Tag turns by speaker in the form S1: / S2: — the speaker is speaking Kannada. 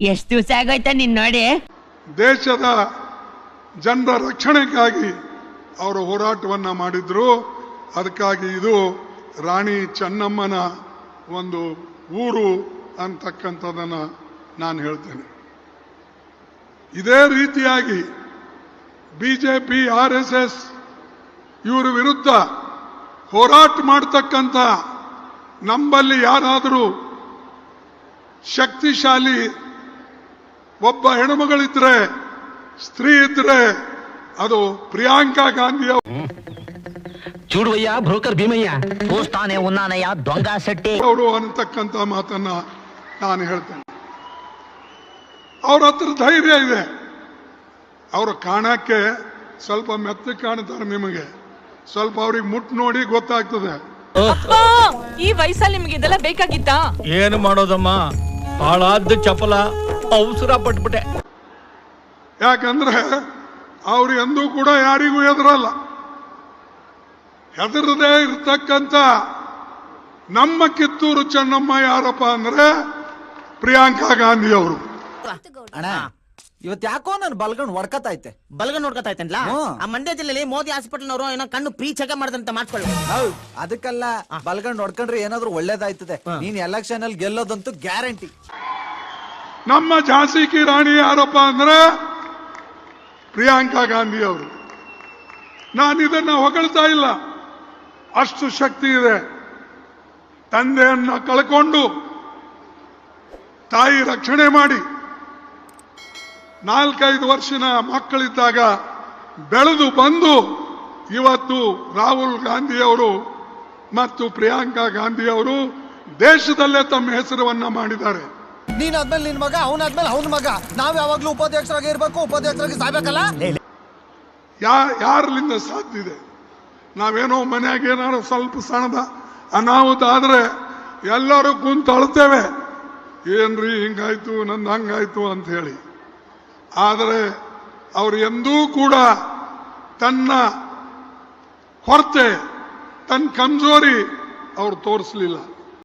S1: ಎಷ್ಟು ದಿವಸ ಆಗೋಯ್ತಾ ನೀನ್ ನೋಡಿ?
S2: ದೇಶದ ಜನರ ರಕ್ಷಣೆಗಾಗಿ ಅವರು ಹೋರಾಟವನ್ನ ಮಾಡಿದ್ರು. ಅದಕ್ಕಾಗಿ ಇದು ರಾಣಿ ಚೆನ್ನಮ್ಮನ ಒಂದು ಊರು ಅಂತಕ್ಕಂಥದ್ದನ್ನು ನಾನು ಹೇಳ್ತೇನೆ. ಇದೇ ರೀತಿಯಾಗಿ B J P R S S ಇವರ ವಿರುದ್ಧ ಹೋರಾಟ ಮಾಡ್ತಕ್ಕಂಥ ನಮ್ಮಲ್ಲಿ ಯಾರಾದರೂ ಶಕ್ತಿಶಾಲಿ ಒಬ್ಬ ಹೆಣ್ಣುಮಗಳಿದ್ರೆ ಸ್ತ್ರೀ ಇದ್ರೆ ಅದು ಪ್ರಿಯಾಂಕಾ ಗಾಂಧಿಯ
S3: ಚೂಡುವಯ್ಯ ಬ್ರೋಕರ್ ಭೀಮಯ್ಯ
S4: ಪೋಸ್ತಾನೆ ಉನ್ನಾನಯ್ಯ ದೊಂಗ ಶೆಟ್ಟಿ.
S2: ಅವರು ಅನ್ನತಕ್ಕಂತ ಮಾತನ್ನ ನಾನು ಹೇಳ್ತೇನೆ. ಅವ್ರ ಹತ್ರ ಧೈರ್ಯ ಇದೆ. ಅವರು ಕಾಣಕ್ಕೆ ಸ್ವಲ್ಪ ಮೆತ್ತಗೆ ಕಾಣ್ತಾರೆ ನಿಮಗೆ. ಸ್ವಲ್ಪ ಅವ್ರಿಗೆ ಮುಟ್ ನೋಡಿ ಗೊತ್ತಾಗ್ತದೆ.
S5: ಈ ವಯಸ್ಸಲ್ಲಿ ನಿಮ್ಗೆ ಇದೆಲ್ಲ ಬೇಕಾಗಿತ್ತಾ?
S6: ಏನು ಮಾಡೋದಮ್ಮ? ಬಾಳಾದ್ದು ಚಪಲ. ಅವಸರ ಪಟ್ಬಿಟ್ಟೆ.
S2: ಯಾಕಂದ್ರೆ ಅವ್ರು ಎಂದೂ ಕೂಡ ಯಾರಿಗೂ ಹೆದರಲ್ಲ. ಹೆದರದೇ ಇರ್ತಕ್ಕಂಥ ನಮ್ಮ ಕಿತ್ತೂರು ಚೆನ್ನಮ್ಮ ಯಾರಪ್ಪ ಅಂದ್ರೆ ಪ್ರಿಯಾಂಕಾ ಗಾಂಧಿ ಅವರು
S7: ಅಣ್ಣ ಇವತ್ ಯಾಕೋ ನಾನು ಬಲ್ಗಣ್ ಹೊಡ್ಕತೈತೆ
S4: ಐತೆ ನೋಡ್ಕೊತಾ ಇತ್ತೇನ್ಲ
S7: ಹ್ಮ್.
S4: ಆ ಮಂಡ್ಯ ಜಿಲ್ಲೆಯಲ್ಲಿ ಮೋದಿ ಹಾಸ್ಪಿಟಲ್ನವರು ಏನೋ ಕಣ್ಣು ಪ್ರೀ ಚೆಕ್ ಮಾಡ್ದಂತ ಮಾಡ್ಕೊಳ್ಳಿ
S7: ಅದಕ್ಕೆಲ್ಲ ಅದಕ್ಕಲ್ಲ ಬಲ್ಗಣ್ ಹೊಡ್ಕೊಂಡ್ರೆ ಏನಾದ್ರು ಒಳ್ಳೇದಾಯ್ತದೆ. ನೀನ್ ಎಲೆಕ್ಷನ್ ಅಲ್ಲಿ ಗೆಲ್ಲೋದಂತೂ ಗ್ಯಾರಂಟಿ
S2: ನಮ್ಮ ಝಾನ್ಸಿ ಕಿ ರಾಣಿ ಯಾರಪ್ಪ ಅಂದ್ರೆ ಪ್ರಿಯಾಂಕಾ ಗಾಂಧಿ ಅವರು. ನಾನು ಇದನ್ನ ಹೊಗಳ್ತಾ ಇಲ್ಲ. ಅಷ್ಟು ಶಕ್ತಿ ಇದೆ. ತಂದೆಯನ್ನ ಕಳ್ಕೊಂಡು ತಾಯಿ ರಕ್ಷಣೆ ಮಾಡಿ ನಾಲ್ಕೈದು ವರ್ಷನ ಮಕ್ಕಳಿದ್ದಾಗ ಬೆಳೆದು ಬಂದು ಇವತ್ತು ರಾಹುಲ್ ಗಾಂಧಿ ಅವರು ಮತ್ತು ಪ್ರಿಯಾಂಕಾ ಗಾಂಧಿ ಅವರು ದೇಶದಲ್ಲೇ ತಮ್ಮ ಹೆಸರನ್ನ ಮಾಡಿದ್ದಾರೆ.
S7: ನೀನ್ ಆದ್ಮೇಲೆ ನಿನ್ ಮಗ ಅವನಾದ್ಮೇಲೆ ಅವನ ಮಗ. ನಾವ್ ಯಾವಾಗ್ಲೂ ಉಪಾಧ್ಯಕ್ಷರಾಗಿ ಇರ್ಬೇಕು ಉಪಾಧ್ಯಕ್ಷರಾಗಿ ಸಾಯ್ಬೇಕಲ್ಲ?
S2: ಯಾ ಯಾರಲಿಂದ ಸಾಧ್ಯ ಇದೆ ನಾವೇನೋ ಮನ್ಯಾಗ ಏನಾದ್ರು ಸ್ವಲ್ಪ ಸಣ್ಣದ ಅನಾಹುತ ಆದ್ರೆ ಎಲ್ಲರೂ ಕುಂತು ಅಳ್ತೇವೆ. ಏನ್ರಿ ಹಿಂಗಾಯ್ತು ನಂದು ಹಂಗಾಯ್ತು ಅಂತ ಹೇಳಿ. ಆದರೆ ಅವರು ಎಂದೂ ಕೂಡ ತನ್ನ ಕೊರತೆ ತನ್ನ ಕಮ್ಜೋರಿ ಅವ್ರು ತೋರಿಸ್ಲಿಲ್ಲ.